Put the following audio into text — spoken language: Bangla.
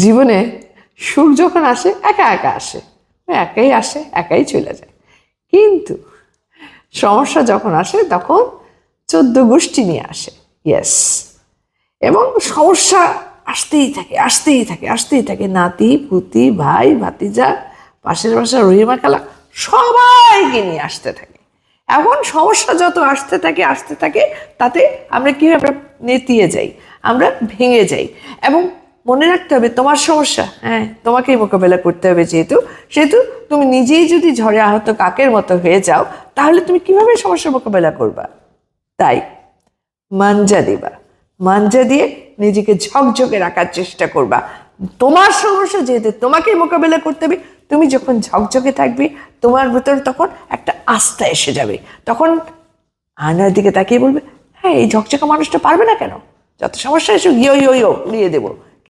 জীবনে সুখ যখন আসে, একা একা আসে। একাই আসে, একাই চলে যায়। কিন্তু সমস্যা যখন আসে, তখন চোদ্দ গোষ্ঠী নিয়ে আসে। ইয়েস এবং সমস্যা আসতেই থাকে আসতেই থাকে আসতেই থাকে। নাতি, পুতি, ভাই, ভাতিজা, পাশের বাসা রহিমা খালা সবাইকে নিয়ে আসতে থাকে। এখন সমস্যা যত আসতে থাকে আসতে থাকে, তাতে আমরা কি আমরা নেতিয়ে যাই? আমরা ভেঙে যাই। এবং মনে রাখতে হবে তোমার সমস্যা। হ্যাঁ তোমাকেই মোকাবেলা করতে হবে যেহেতু। সেহেতু তুমি নিজেই যদি ঝড়ে আহত কাকের মতো হয়ে যাও, তাহলে তুমি কীভাবে সমস্যা মোকাবেলা করবা? তাই মাঞ্জা দিবা। মাঞ্জা দিয়ে নিজেকে ঝকঝকে রাখার চেষ্টা করবা। তোমার সমস্যা যেহেতু তোমাকেই মোকাবেলা করতে হবে, তুমি যখন ঝকঝকে থাকবে, তোমার ভেতর তখন একটা আস্থা এসে যাবে। তখন আয়নার দিকে তাকিয়ে বলবে হ্যাঁ এই ঝকঝকা মানুষটা পারবে না কেন? যত সমস্যা এসে ইয়ো ইয়ো ইয়ো, উড়িয়ে দেবো।